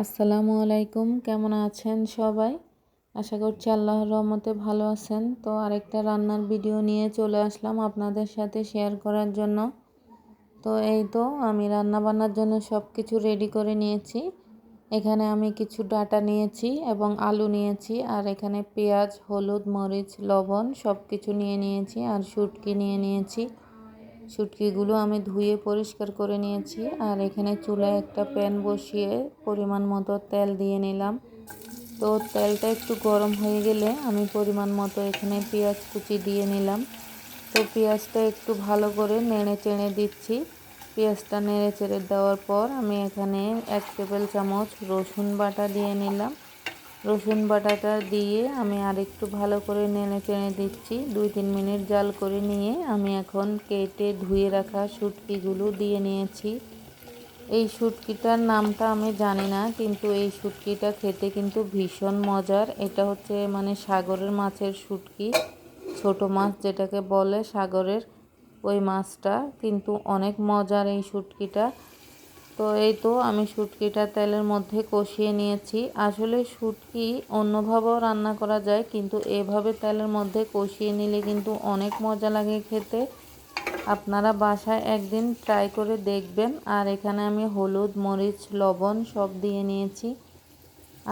আসসালামু আলাইকুম, কেমন আছেন সবাই? আশা করছি আল্লাহর রহমতে ভালো আছেন। তো আরেকটা রান্নার ভিডিও নিয়ে চলে আসলাম আপনাদের সাথে শেয়ার করার জন্য। তো এই তো, আমি রান্না বান্নার জন্য সব কিছু রেডি করে নিয়েছি। এখানে আমি কিছু ডাটা নিয়েছি এবং আলু নিয়েছি, আর এখানে পেঁয়াজ, হলুদ, মরিচ, লবণ সব কিছু নিয়ে নিয়েছি, আর শুটকি নিয়ে নিয়েছি। শুটকিগুলো আমি ধুয়ে পরিষ্কার করে নিয়েছি আর এখানে চুলায় একটা প্যান বসিয়ে পরিমাণ মতো তেল দিয়ে নিলাম। তো তেলটা একটু গরম হয়ে গেলে আমি পরিমাণ মতো এখানে পেঁয়াজ কুচি দিয়ে নিলাম। তো পেঁয়াজটা একটু ভালো করে নেড়ে চেড়ে দিচ্ছি। পেঁয়াজটা নেড়ে চেড়ে দেওয়ার পর আমি এখানে এক টেবিল চামচ রসুন বাটা দিয়ে নিলাম। রসুন বাটাটা দিয়ে আমি আর একটু ভালো করে নেড়ে চেড়ে দিচ্ছি। দুই তিন মিনিট জাল করে নিয়ে আমি এখন কেটে ধুয়ে রাখা শুটকিগুলো দিয়ে নিয়েছি। এই শুটকিটার নামটা আমি জানি না, কিন্তু এই শুটকিটা খেতে কিন্তু ভীষণ মজার। এটা হচ্ছে মানে সাগরের মাছের শুটকি, ছোট মাছ যেটাকে বলে সাগরের ওই মাছটা, কিন্তু অনেক মজার এই শুটকিটা। তো এই তো আমি শুটকিটা তেলের মধ্যে কষিয়ে নিয়েছি। আসলে শুটকি অন্যভাবেও রান্না করা যায়, কিন্তু এভাবে তেলের মধ্যে কষিয়ে নিলে কিন্তু অনেক মজা লাগে খেতে। আপনারা বাসায় একদিন ট্রাই করে দেখবেন। আর এখানে আমি হলুদ, মরিচ, লবণ সব দিয়ে নিয়েছি।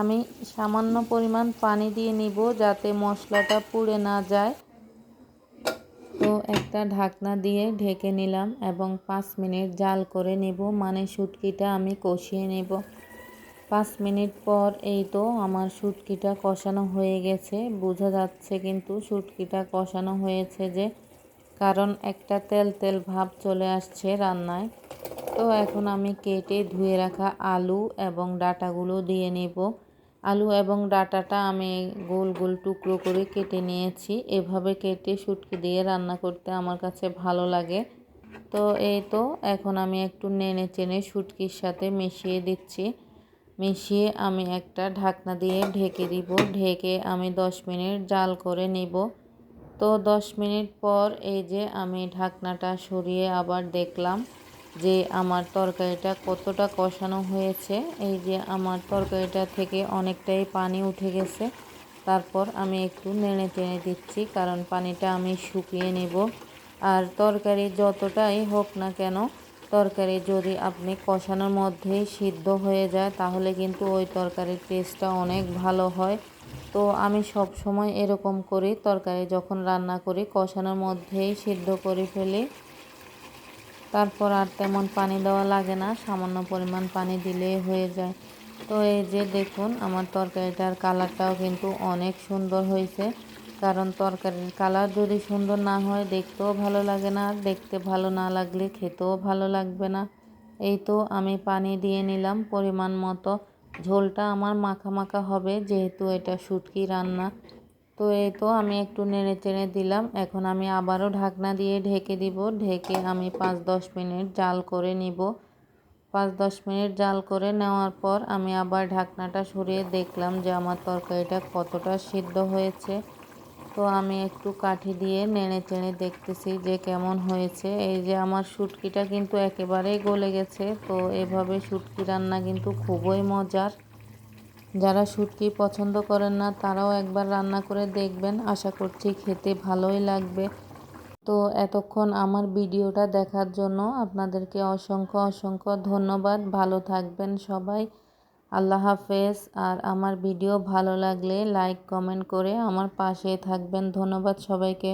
আমি সামান্য পরিমাণ পানি দিয়ে নিব যাতে মশলাটা পুড়ে না যায়। তো একটা ঢাকনা দিয়ে ঢেকে নিলাম এবং পাঁচ মিনিট জাল করে নেব। মানে শুটকিটা আমি কষিয়ে নেব। পাঁচ মিনিট পর এই তো আমার শুটকিটা কষানো হয়ে গেছে। বোঝা যাচ্ছে কিন্তু শুটকিটা কষানো হয়েছে যে, কারণ একটা তেল তেল ভাব চলে আসছে রান্নায়। তো এখন আমি কেটে ধুয়ে রাখা আলু এবং ডাটাগুলো দিয়ে নেব। আলু এবং ডাটাটা আমি গোল গোল টুকরো করে কেটে নিয়েছি। এভাবে কেটে শুটকি দিয়ে রান্না করতে আমার কাছে ভালো লাগে। তো এই তো, এখন আমি একটু নেড়ে চেনে শুটকির সাথে মিশিয়ে দিচ্ছি। মিশিয়ে আমি একটা ঢাকনা দিয়ে ঢেকে দিব। ঢেকে আমি দশ মিনিট জাল করে নিব। তো দশ মিনিট পর এই যে আমি ঢাকনাটা সরিয়ে আবার দেখলাম। যে আমার তরকারিটা কতটা কষানো হয়েছে, এই যে আমার তরকারিটা থেকে অনেকটাই পানি উঠে গেছে। তারপর আমি একটু নেড়ে টেনে দিচ্ছি, কারণ পানিটা আমি শুকিয়ে নেব। আর তরকারি যতটাই হোক না কেন, তরকারি যদি আপনি কষানোর মধ্যেই সিদ্ধ হয়ে যায়, তাহলে কিন্তু ওই তরকারির টেস্টটা অনেক ভালো হয়। তো আমি সব সময় এরকম করি, তরকারি যখন রান্না করি, কষানোর মধ্যেই সিদ্ধ করে ফেলি। তারপর আর তেমন পানি দেওয়া লাগে না, সামান্য পরিমাণ পানি দিলে হয়ে যায়। তো এই যে দেখুন, আমার তরকারিটার কালারটাও কিন্তু অনেক সুন্দর হয়েছে। কারণ তরকারির কালার যদি সুন্দর না হয়, দেখতেও ভালো লাগে না দেখতে ভালো না লাগলে খেতেও ভালো লাগবে না। এই তো আমি পানি দিয়ে নিলাম, পরিমাণ মতো। ঝোলটা আমার মাখা মাখা হবে, যেহেতু এটা শুটকি রান্না। তো এই তো আমি একটু নেড়ে চেড়ে দিলাম। এখন আমি আবারও ঢাকনা দিয়ে ঢেকে দিব। ঢেকে আমি পাঁচ দশ মিনিট জাল করে নিব। পাঁচ দশ মিনিট জাল করে নেওয়ার পর আমি আবার ঢাকনাটা সরিয়ে দেখলাম যে আমার তরকারিটা কতটা সিদ্ধ হয়েছে। তো আমি একটু কাঠি দিয়ে নেড়ে চেড়ে দেখতেছি যে কেমন হয়েছে। এই যে আমার শুটকিটা কিন্তু একেবারেই গলে গেছে। তো এভাবে শুটকি রান্না কিন্তু খুবই মজার। যারা শুটকি পছন্দ করেন না, তারাও একবার রান্না করে দেখবেন। আশা করছি খেতে ভালোই লাগবে। তো এতক্ষণ আমার ভিডিওটা দেখার জন্য আপনাদেরকে অসংখ্য অসংখ্য ধন্যবাদ। ভালো থাকবেন সবাই। আল্লাহ হাফেজ। আর আমার ভিডিও ভালো লাগলে লাইক, কমেন্ট করে আমার পাশে থাকবেন। ধন্যবাদ সবাইকে।